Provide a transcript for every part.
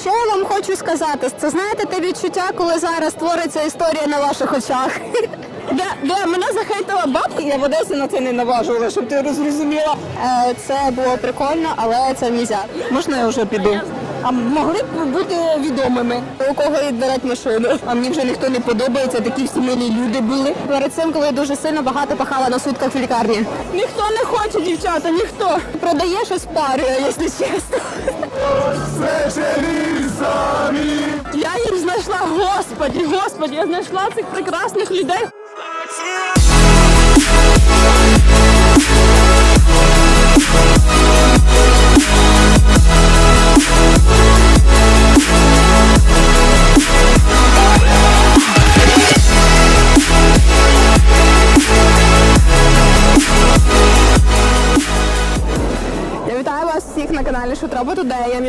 що я вам хочу сказати? Це знаєте те відчуття, коли зараз твориться історія на ваших очах. Де, де мене захейтила бабка, я в Одесі на це не наважувала, щоб ти розрозуміла. Е, це було прикольно, але це нельзя. Можна я вже піду? А могли б бути відомими, у кого відберуть машину. А мені вже ніхто не подобається, такі всі милі люди були. Перед цим, коли я дуже сильно багато пахала на сутках в лікарні. Ніхто не хоче, дівчата, ніхто. Продає щось парою, якщо чесно. Я їх знайшла, господі, господі, я знайшла цих прекрасних людей. Today. Я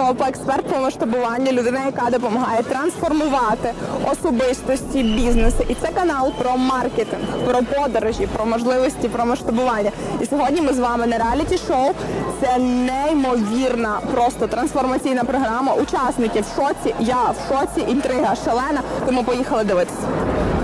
Шутропа, експерт по масштабуванню, людина, яка допомагає трансформувати особистості, бізнеси. І це канал про маркетинг, про подорожі, про можливості, про масштабування. І сьогодні ми з вами на реаліті шоу. Це неймовірна, просто трансформаційна програма. Учасники в шоці. Я в шоці, інтрига шалена. Тому поїхали дивитися.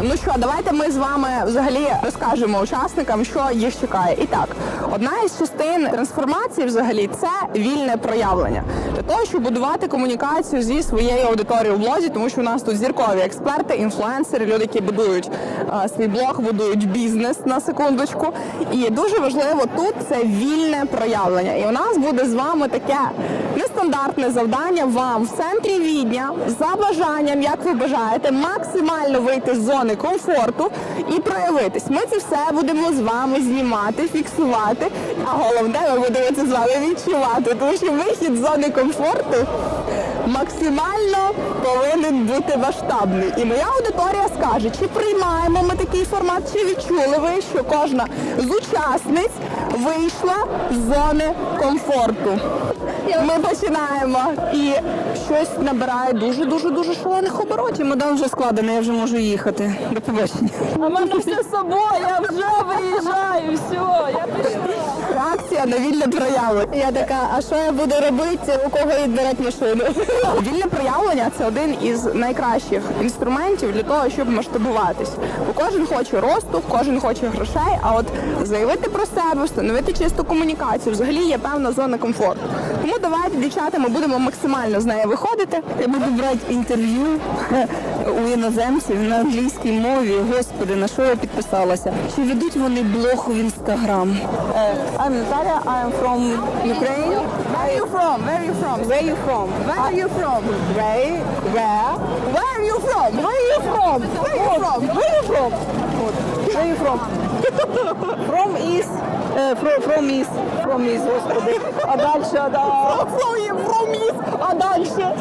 Ну що, давайте ми з вами взагалі розкажемо учасникам, що їх чекає. І так, одна із частин трансформації взагалі це вільне проявлення для того, щоб будувати комунікацію зі своєю аудиторією в блозі, тому що у нас тут зіркові експерти, інфлюенсери, люди, які будують а, свій блог, будують бізнес на секундочку. І дуже важливо тут це вільне проявлення. І у нас буде з вами таке нестандартне завдання вам в центрі відня за бажанням, як ви бажаєте, максимально вийти з зони комфорту і проявитись. Ми це все будемо з вами знімати, фіксувати. А головне, ми будемо це з вами відчувати, тому що вихід з зони комфорту максимально повинен бути масштабний. І моя аудиторія скаже, чи приймаємо ми такий формат, чи відчули ви, що кожна з учасниць вийшла з зони комфорту. Ми починаємо і щось набирає дуже дуже шалених оборотів. Мадам вже складений, я вже можу їхати. До побачення. А мене все з собою, я вже виїжджаю, все, я пішла. Реакція на вільне проявлення. Я така, а що я буду робити, у кого відбирати машину? Вільне проявлення це один із найкращих інструментів для того, щоб масштабуватись. Бо кожен хоче росту, кожен хоче грошей. А от заявити про себе, встановити чисту комунікацію, взагалі є певна зона комфорту. Тому давайте, дівчата, ми будемо максимально з нею виходити. Я буду брати інтерв'ю у іноземців на англійській мові. Господи, на що я підписалася? Чи ведуть вони блог в інстаграм? I'm Natalia, I'm from Ukraine. Where are you from? Where are you from? Where are you from? Where are you from? Where? Where? Where are you from? Where are you from? Where are you from? Where are you from? Where are you from? From East. Uh, from, from East. From East, господи. А дальше, да. From, from East. А дальше.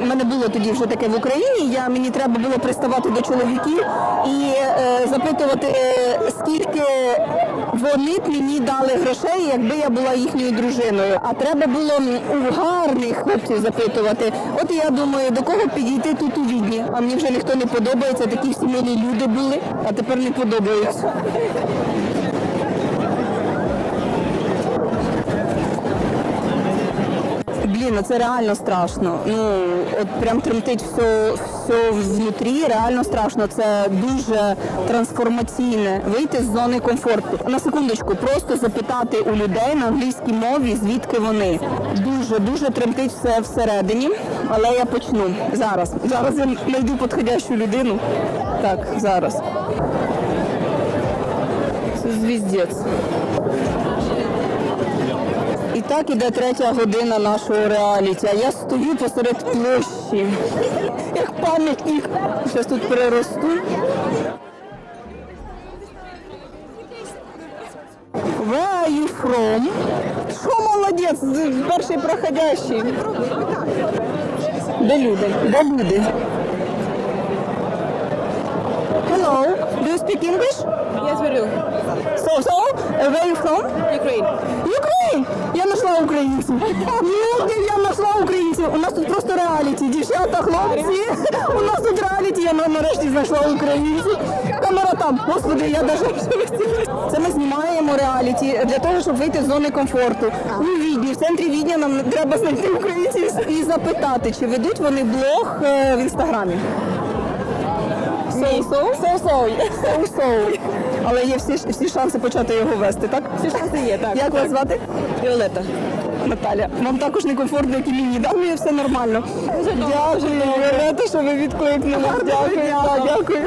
У мене було тоді вже таке в Україні. Я мені треба було приставати до чоловіків і е, запитувати, е, скільки вони б мені дали грошей, якби я була їхньою дружиною. А треба було у гарних хлопців запитувати. От я думаю, до кого підійти тут у відні. А мені вже ніхто не подобається. Такі всі милі люди були, а тепер не подобаються. Блін, ну це реально страшно. Ну от прям тремтить все, все внутрі, реально страшно. Це дуже трансформаційне. Вийти з зони комфорту. На секундочку, просто запитати у людей на англійській мові, звідки вони. Дуже дуже тремтить все всередині. Але я почну зараз. Зараз я знайду підходящу людину. Так, зараз. Це звіздець. І так іде третя година нашого реаліті. А я стою посеред площі, пам'ятник. Зараз тут переросту. Where are you from? Що молодець, перший проходящий. Де люди? Де люди? Hello, do you speak English? Yes, we do. So, so, uh, where are you from? Ukraine. Україн! Я знайшла українців. Люди, я знайшла українців. У нас тут просто реаліті. Дівчата, хлопці. У нас тут реаліті. Я нарешті знайшла українців. Камера там. Господи, я навіть це ми знімаємо реаліті для того, щоб вийти з зони комфорту. У відні в центрі Відня нам треба знайти українців і запитати, чи ведуть вони блог е, в інстаграмі. So-so? So-so. So-so. Але є всі, всі шанси почати його вести, так? Всі шанси є, так. Як вас звати? Віолета. Наталя, вам також некомфортно, як і мені, да? Ну, все нормально. Дякую, Віолета, що ви відкликнули. Дякую, так, дякую.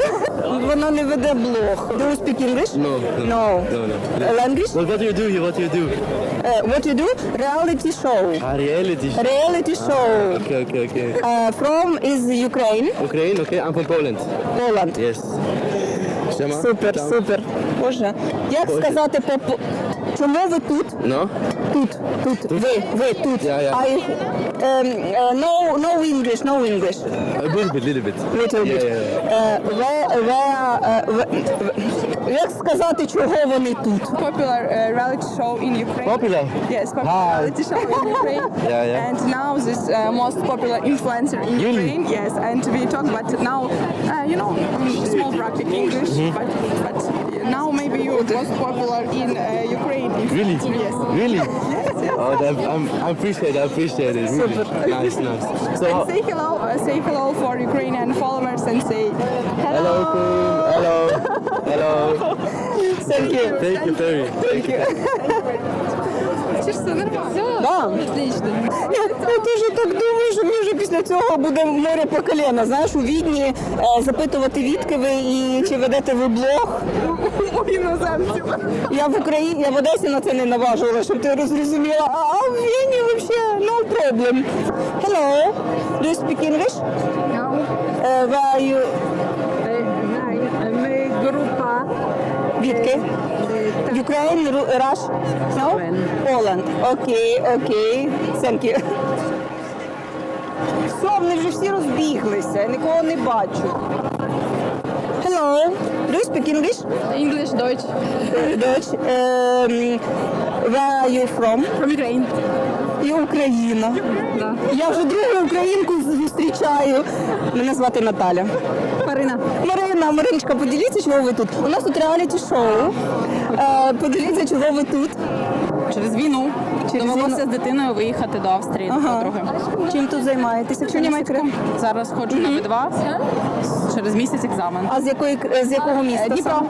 Вона не веде блог. Do you speak English? No, no, No. no, no. Language? Well, what do you do? What do you do? Uh, what you do? Reality show. Ah, reality. show. Reality show. Okay, okay, okay. Uh, from is Ukraine, Ukraine, okay. I'm from Poland. Poland. Yes. Супер, супер. Боже, як Боже. сказати по- чому ви тут? No? Тут, тут, ви, ви тут. Я, я. I, um, uh, no, no English, no English. A little bit, little bit. Little bit. Yeah, yeah, yeah. Uh, where, where, uh, where- як сказати, чого вони тут? Popular uh, reality show in Ukraine. Popular. Yes, popular Hi. reality show in Ukraine. Yeah, yeah. And now this uh, most popular influencer in Really? Ukraine. Yes, and we talk about now, uh, you know, um, small bracket English, Mm-hmm. but but now maybe you're most popular in uh, Ukraine. in Really? Yes. Really? Yes, yes. Oh, that, I'm, I appreciate it. I appreciate it. Really. Nice, nice. So, And say hello, uh, say hello for Ukrainian followers and say hello, Queen. Hello. Hello. Thank you. Thank you, Perry. Thank you. Чи ж нормально? Да. Отлично. Я, я теж так думаю, що мені вже після цього буде море по коліна. Знаєш, у Відні е, запитувати, відки ви і чи ведете ви блог. У іноземців. Я в Україні, я в Одесі на це не наважила, щоб ти розрозуміла. А, а в Вені взагалі no problem. Hello, do you speak English? Uh, where are you? Ми група Відки? Ukraine, Ru- Rush? No? Poland. Окей, окей. Thank you. Все, вони вже всі розбіглися, я нікого не бачу. Hello, do you speak English? English, Deutsch. Dutch. Um, where are you from? From Ukraine. І Україна. Да. Я вже другу українку зустрічаю. Мене звати Наталя. Марина. Марина, Мариночка, поділіться, чого ви тут. У нас тут реаліті шоу. Е, поділіться, чого ви тут. через війну Через довелося війну. з дитиною виїхати до Австрії до подруги. Чим тут займаєтеся? Не секрет? Зараз ходжу на B2, через місяць екзамен. А з якої к- з якого міста? Дніпро.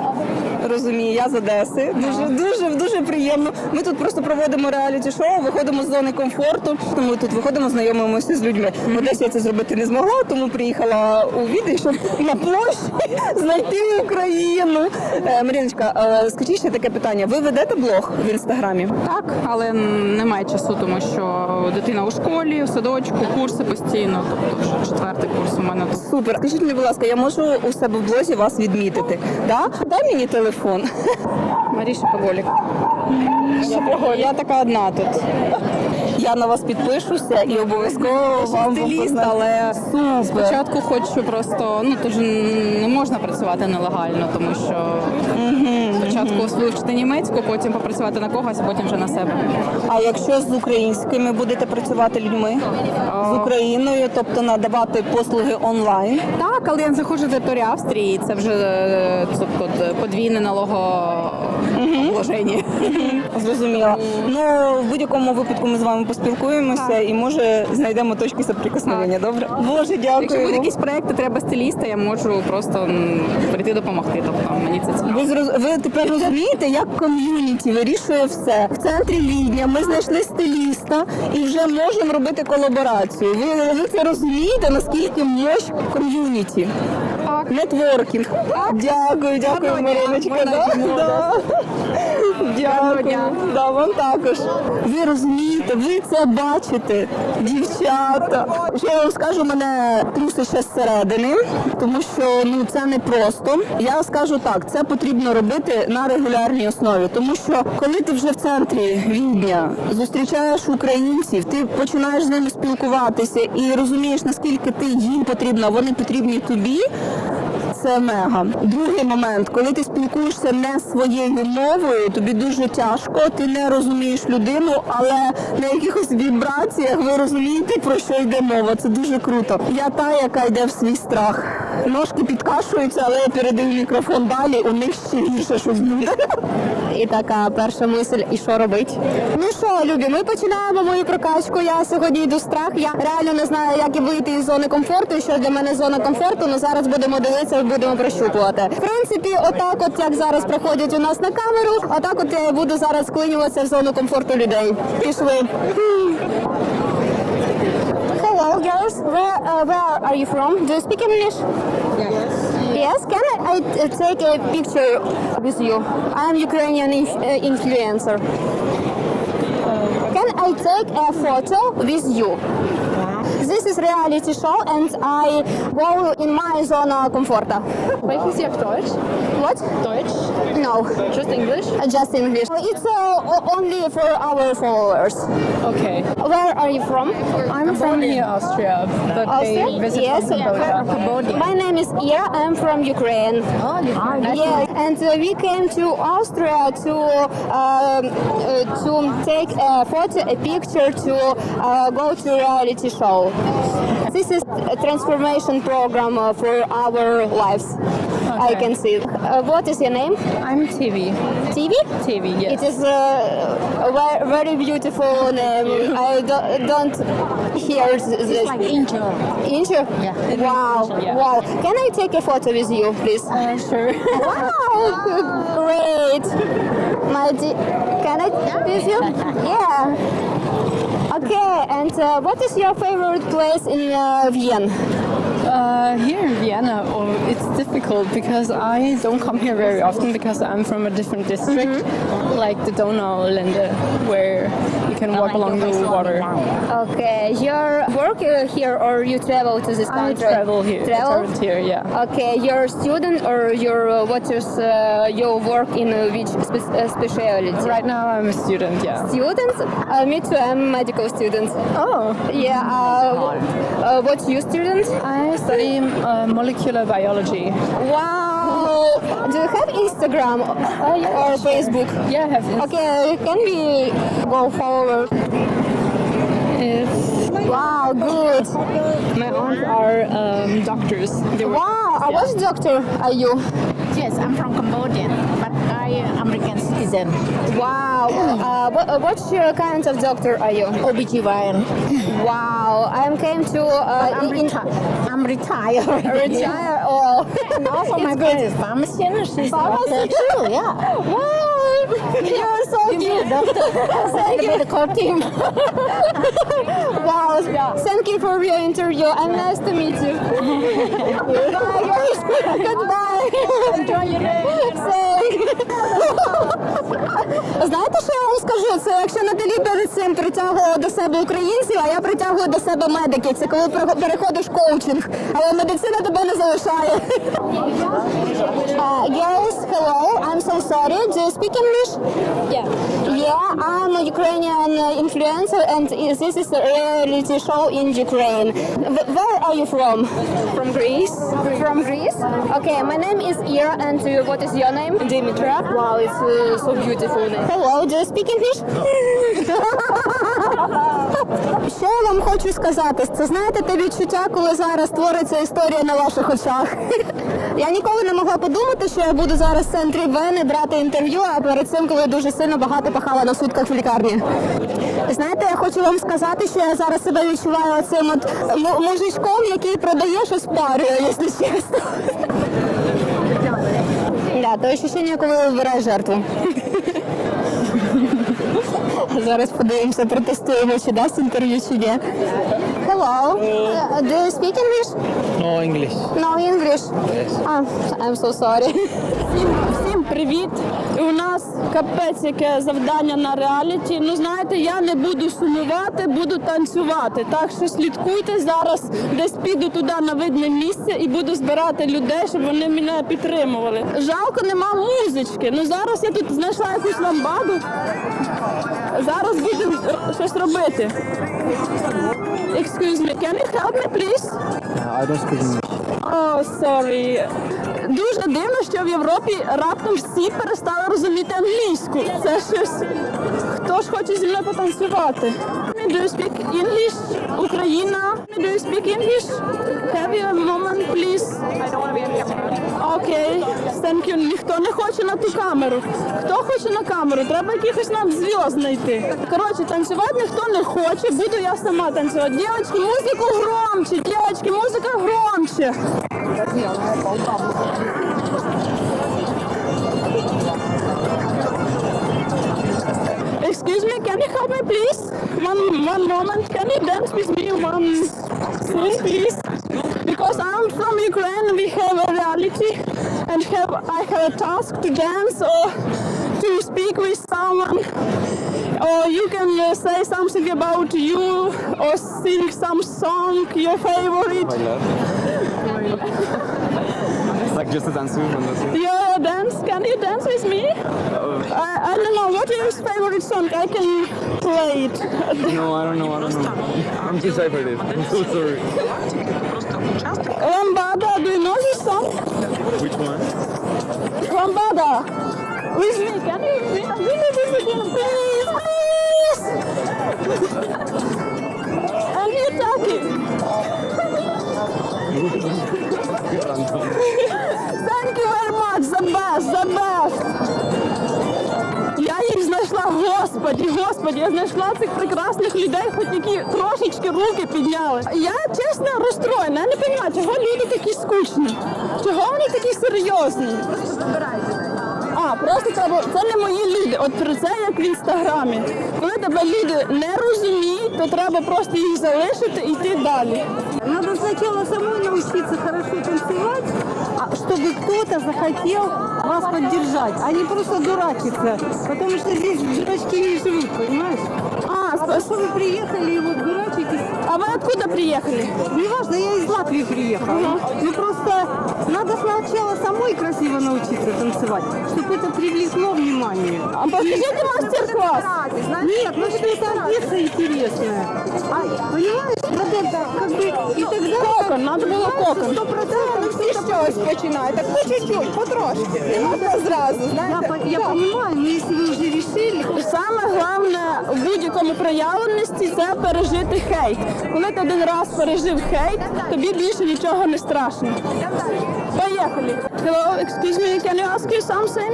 Саме? Розумію, я з Одеси. Дуже дуже дуже приємно. Ми тут просто проводимо реаліті шоу, виходимо з зони комфорту. Ми тут виходимо, знайомимося з людьми. В Одесі я це зробити не змогла, тому приїхала у Відень, щоб на площі знайти Україну. Е, Маріночка, е, скажіть ще таке питання. Ви ведете блог в інстаграмі? Так, але немає часу, тому що дитина у школі, в садочку, курси постійно. Тобто вже четвертий курс у мене. Супер. Скажіть мені, будь ласка, я можу у себе в блозі вас відмітити? Да? Дай мені телефон. Маріша Поголік. Я, я така одна тут. Я на вас підпишуся і обов'язково вам стиліст, але Супер. Спочатку хочу просто, ну тож не можна працювати нелегально, тому що спочатку вивчити німецьку, потім попрацювати на когось, а потім вже на себе. А якщо з українськими будете працювати людьми з Україною, тобто надавати послуги онлайн? Так, але я заходжу до території Австрії, це вже е, тобто подвійне налогообложення. Зрозуміла. Ну в будь-якому випадку ми з вами поспілкуємося і може знайдемо точки соприкосновення. Добре? Боже, Якщо дякую. будуть вам. якісь проекти, треба стиліста, я можу просто прийти допомогти. Тобто мені це цікаво. Ви зроз... ви тепер розумієте, як ком'юніті вирішує все. В центрі Відня ми знайшли стиліста і вже можемо робити колаборацію. Ви, ви це розумієте, наскільки мощ ком'юніті? Нетворкінг. Дякую, дякую. Мариночка. Да, да. Дякую. Да, вам також. Ви розумієте, ви це бачите, дівчата. Що я вам скажу, мене труси ще зсередини, тому що ну це не просто. Я скажу так, це потрібно робити на регулярній основі, тому що коли ти вже в центрі Відня зустрічаєш українців, ти починаєш з ними спілкуватися і розумієш, наскільки ти їм потрібна, вони потрібні тобі. Це мега. Другий момент, коли ти спілкуєшся не своєю мовою, тобі дуже тяжко, ти не розумієш людину, але на якихось вібраціях ви розумієте, про що йде мова. Це дуже круто. Я та, яка йде в свій страх. Ножки підкашуються, але я передаю мікрофон далі, у них ще гірше щось буде. І така перша мисль, і що робить? Ну що, любі, ми починаємо мою прокачку. Я сьогодні йду в страх. Я реально не знаю, як вийти із зони комфорту, що для мене зона комфорту. Ну зараз будемо дивитися, будемо прощупувати. В принципі, отак, от як зараз проходять у нас на камеру, отак от я буду зараз вклинюватися в зону комфорту людей. Пішли. Hello, girls. Where uh, where are you from? Do you speak English? Yes. Yes. Can I, I uh, take a picture with you? I'm Ukrainian inf- uh, influencer. Can I take a photo with you? This is reality show, and I go in my zone of comfort. Welches Jahr Deutsch? What? Deutsch? No, Just English? uh, just English. It's uh, only for our followers. Okay. Where are you from? I'm from here, Austria, but Austria? they visit Yes. Cambodia. My name is Ira. I'm from Ukraine. Oh, Ukraine. Yes, and uh, we came to Austria to um, uh, to take a photo, a picture, to uh, go to reality show. This is a transformation program uh, for our lives. I can see. Uh, what is your name? I'm TV. TV? TV, yes. It is a very beautiful name. I do- don't hear th- this. like Angel. Angel? Yeah. Wow. Yeah. Wow. Can I take a photo with you, please? Uh, sure. Wow, great. My can I with you? Yeah. Okay, and uh, what is your favorite place in uh, Vienna? Uh, here in Vienna, oh, it's difficult because I don't come here very often because I'm from a different district, like the Donau-Lande, where you can walk along the water. Okay, you work uh, here or you travel to this country? I travel here. Travel? here, yeah. Okay, you're a student or you're uh, what is uh, your work in uh, which spe- uh, specialty? Right now I'm a student, yeah. Student? Uh, me too. I'm a medical student. Oh, Yeah. Uh, uh, what you student? I study uh, molecular biology. Wow! Do you have Instagram or Facebook? Yeah, I have Okay, can we go forward? If Wow, good. my aunts are um, doctors. Wow, uh, what doctor are you? Yes, I'm from Cambodia, but I am American citizen. Wow. Uh, what, uh, what kind of doctor are you? OBGYN. Wow, I am came to uh, I'm, in- reti- I'm retired. retire. Oh, And also my good. is pharmacian. She's Pharmacy too, yeah. Wow, you're so cute. Thank you. medical team. Wow, thank you for your interview and nice to meet you. Bye. Goodbye. Знаєте, що я вам скажу? Це якщо Наталі перед цим притягувала до себе українців, а я притягую до себе медиків. Це коли переходиш коучинг, але медицина тебе не залишає. Uh, yes, hello. I'm so sorry. Do you speak English? Yeah. Yeah, I'm a Ukrainian uh, influencer, and this is a reality show in Ukraine. Where are you from? From Greece. From Greece? Okay, my name is Ira, and uh, what is your name? Dimitra. Wow, it's uh, so beautiful name. Hello, do you speak English? Що я вам хочу сказати? Це знаєте те відчуття, коли зараз твориться історія на ваших очах. Я ніколи не могла подумати, що я буду зараз в центрі Вени брати інтерв'ю, а перед цим, коли дуже сильно багато пахала на сутках в лікарні. Знаєте, я хочу вам сказати, що я зараз себе відчуваю цим от му- мужичком, який продає щось парою, якщо чесно. Да, то ощущення, коли вибираєш жертву. Зараз подивимося, протестуємо, чи дасть інтерв'ю, чи ні. Hello. Do you speak English? No English. No English. Ah, I'm so sorry. Всім привіт! У нас капець яке завдання на реаліті. Ну знаєте, я не буду сумувати, буду танцювати. Так що слідкуйте зараз, десь піду туди на видне місце і буду збирати людей, щоб вони мене підтримували. Жалко, нема музички. Ну зараз я тут знайшла якусь ламбаду. Зараз будемо щось робити. Excuse me, can you help me, please? I don't speak English. Oh, sorry. Дуже дивно, що в Європі раптом всі перестали розуміти англійську. Це щось. Хто ж хоче зі мною потанцювати? do you speak English? Україна, do you speak English? Have you a moment, please? Окей, thank you. Ніхто не хоче на ту камеру. Хто хоче на камеру? Треба якихось нам зв'язок знайти. Коротше, танцювати ніхто не хоче, буду я сама танцювати. Дівчатки, музику громче, дівчатки, музика громче. Excuse me, can you help me please? One one moment, can you dance with me one scene please? Because I'm from Ukraine, we have a reality and have I have a task to dance or to speak with someone. Or you can uh, say something about you or sing some song, your favorite. Tak, že se tancujeme. Your dance, can you dance with me? I, I don't know, what is your favorite song? I can play it. No, I don't know, I don't know. I'm too shy for this. I'm so sorry. Which one? Trombada. Which one can we week? I need to this again, please. Please. I need talking. Господі, господі, я знайшла цих прекрасних людей, хоч які трошечки руки підняли. Я чесно розстроєна, я не розумію, чого люди такі скучні, чого вони такі серйозні. А, просто треба, це не мої люди. От про це як в інстаграмі. Коли тебе люди не розуміють, то треба просто їх залишити і йти далі. Надо сначала самой научиться хорошо танцевать, а чтобы кто-то захотел вас поддержать, а не просто дурачиться. Потому что здесь дурачки не живут, понимаешь? А, А то, что вы приехали и вот дурачитесь, а ви откуда приїхали? неважно, я из Латвии приехала. Ну просто надо сначала самой красиво научиться танцевать, чтобы это привлекло внимание. А покажіть мастер-клас. Нет, ну что-то одеться интересное. А, понимаешь, вот это как бы и тогда... Кокон, надо було кокон. Сто процентов Всі з чогось починають, так по чуть-чуть, потрошки. Не можна зразу, Я, знаєте. по- я понимаю, но если вы уже решили, Саме головне в будь-якому проявленості це пережити хейт. Коли ти один раз пережив хейт, тобі більше нічого не страшно. Поїхали. Hello, excuse me, can you ask you something?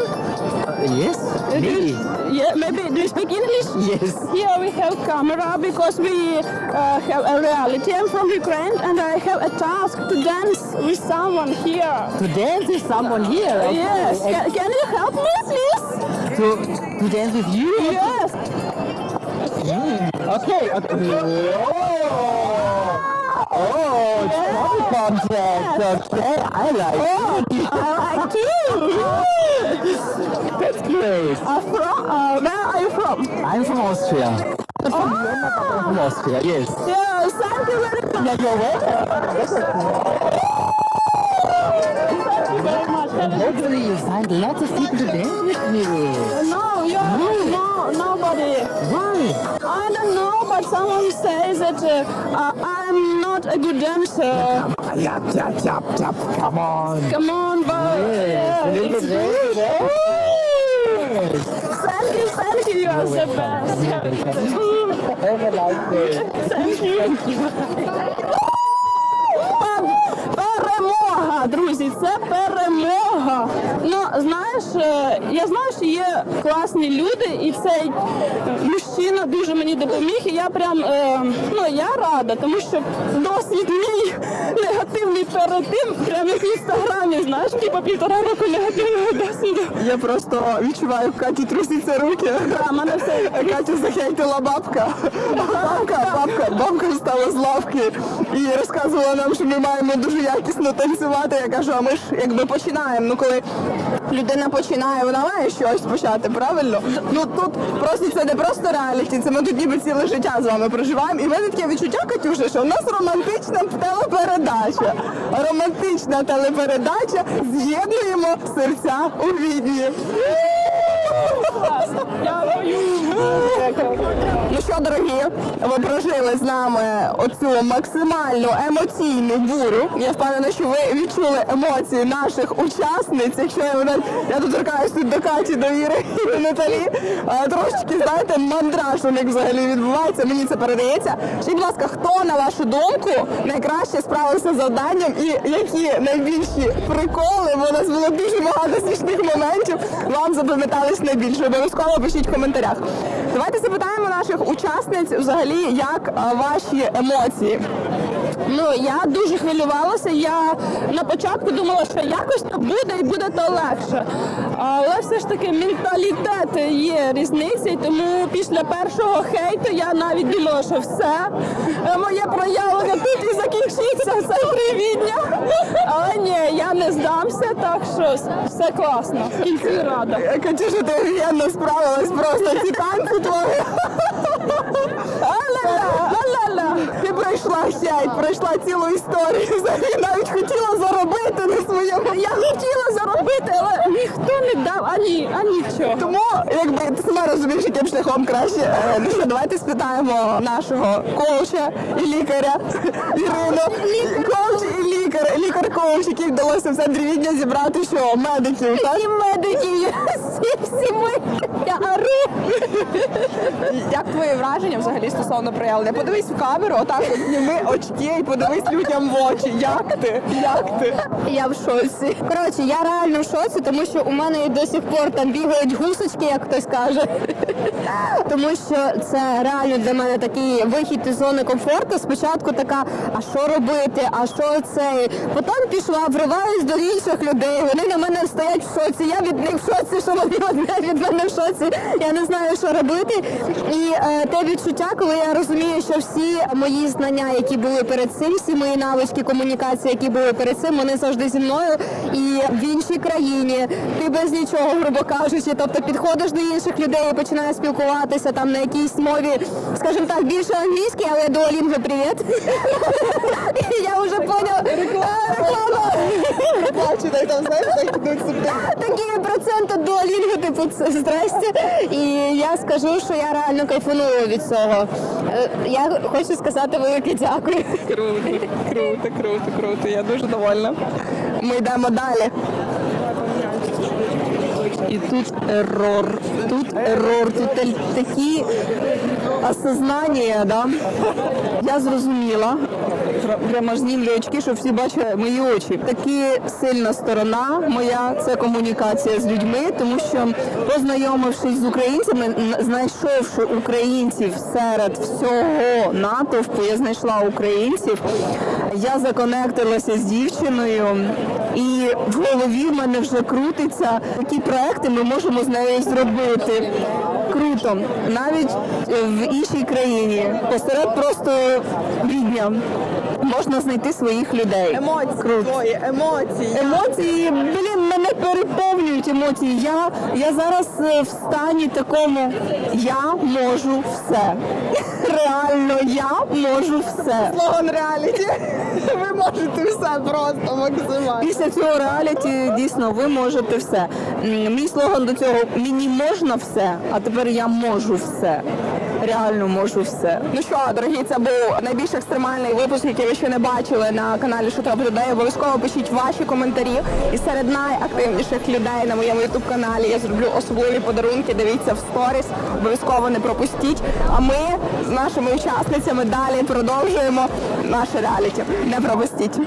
Yes, maybe. Yeah, maybe. Do you speak English? Yes. Here we have camera because we uh, have a reality. I'm from Ukraine and I have a task to dance with someone here. To dance with someone here. okay. Yes. And Can, can you help me, please? To, to dance with you? Yes. Okay. okay. Oh, oh it's proper contract. Okay, I like it. I like too. That's great. Uh, from, uh, where are you from? I'm from Austria. Not from Vienna, but I'm from Austria, yes. Yes, thank you very much. Yeah, you're welcome. Hopefully you find lots of people to dance with you. No, why? No, nobody. Why? I don't know, but someone says that uh, uh I'm not a good dancer. Yeah, yeah, yeah, yeah. Come on. Come on, boy. Yes, yeah, it's good. Yes. Thank you, thank you. You are the best. Have a nice day. Thank you. Thank you. знаєш, е, я знаю, що є класні люди, і цей мужчина дуже мені допоміг. І я прям е, ну я рада, тому що досвід мій негативний перед тим, прям як в інстаграмі, знаєш, типу півтора року негативного досвіду. Я просто відчуваю, в Каті трусяться руки. А мене все Катю захейтила бабка. Бабка, бабка, бабка встала з лавки і розказувала нам, що ми маємо дуже якісно танцювати. Я кажу, а ми ж якби починаємо. Ну коли людина починає, вона має щось почати, правильно? Ну тут просто це не просто реаліті, це ми тут ніби ціле життя з вами проживаємо. І в мене таке відчуття, Катюша, що в нас романтична телепередача. Романтична телепередача. З'єднуємо серця у відні. Ну що, дорогі, ви прожили з нами оцю максимальну емоційну бурю. Я впевнена, що ви відчули емоції наших учасниць. Якщо я, вона- я тут торкаюсь тут до Каті, до Іри і до Наталі. Трошечки, знаєте, мандраж у них взагалі відбувається. Мені це передається. Скажіть, будь ласка, хто на вашу думку найкраще справився з завданням і які найбільші приколи, бо у нас було дуже багато смішних моментів, вам запам'ятались найбільше. Обов'язково пишіть в коментарях. Давайте запитаємо наших учасниць взагалі, як ваші емоції. Ну я дуже хвилювалася. Я на початку думала, що якось то буде і буде то легше. Але все ж таки менталітет є різниця, тому після першого хейту я навіть думала, що все моє проявлення тут і закінчиться все привідня. Але ні, я не здамся, так що все класно. В кінці рада. Катюша, ти офігенно справилась просто ці танці твої. Пройшла сяй, пройшла цілу історію. Взагалі навіть хотіла заробити на своєму. Я хотіла заробити, але ніхто не дав ані, а нічого. Тому, якби ти сама розумієш, яким шляхом краще. Е, Ну що, давайте спитаємо нашого коуча і лікаря Ірину. Коуч і лікар, лікар-коуч, який вдалося все дрівідня зібрати, що медиків. Так? І медики, всі, всі ми, я ору. Як твої враження взагалі стосовно проявлення? Подивись в камеру, отак от зніми очки і подивись людям в очі. Як ти? Як ти? Я в шоці. Коротше, я реально в шоці, тому що у мене до сих пор там бігають гусочки, як хтось каже. Тому що це реально для мене такий вихід із зони комфорту. Спочатку така, а що робити, а що це? Потім пішла, вриваюсь до інших людей. Вони на мене стоять в шоці. Я від них в шоці, що вони від мене в шоці. Я не знаю, що робити. І е, те відчуття, коли я розумію, що всі мої знання, які були перед цим, всі мої навички комунікації, які були перед цим, вони завжди зі мною. І в іншій країні ти без нічого, грубо кажучи. Тобто підходиш до інших людей і починаєш спілкуватися там на якійсь мові, скажімо так, більше англійській, але дуолінго привіт. І Я вже поняла. Реклама. Плачу, так там знаєш, так йдуть субтитри. Такі проценти дуалінгу, типу, це здрасте. І я скажу, що я реально кайфаную від цього. Е, Я хочу сказати велике дякую. Круто, круто, круто, круто. Я дуже довольна. Ми йдемо далі. І тут ерор, тут ерор, тут такі осознання, да? Я зрозуміла, Пр- прямо знімлю очки, щоб всі бачили мої очі. Такі сильна сторона моя це комунікація з людьми, тому що познайомившись з українцями, знайшовши українців серед всього натовпу, я знайшла українців. Я законектилася з дівчиною, і в голові в мене вже крутиться, які проекти ми можемо з нею зробити. Круто, навіть е, в іншій країні, посеред просто відня, можна знайти своїх людей. Емоції Круто. твої, емоції. Емоції, блін, мене переповнюють емоції. Я, я зараз е, в стані такому, я можу все. Реально, я можу все. Слоган реаліті. Ви можете все просто максимально. Після цього реаліті дійсно ви можете все. Мій слоган до цього мені можна все, а тепер я можу все. Реально можу все. Ну що, дорогі, це був найбільш екстремальний випуск, який ви ще не бачили на каналі Шутроп Людей. Обов'язково пишіть ваші коментарі. І серед найактивніших людей на моєму ютуб каналі я зроблю особливі подарунки. Дивіться в сторіс. Обов'язково не пропустіть. А ми з нашими учасницями далі продовжуємо наше реаліті. Не пропустіть.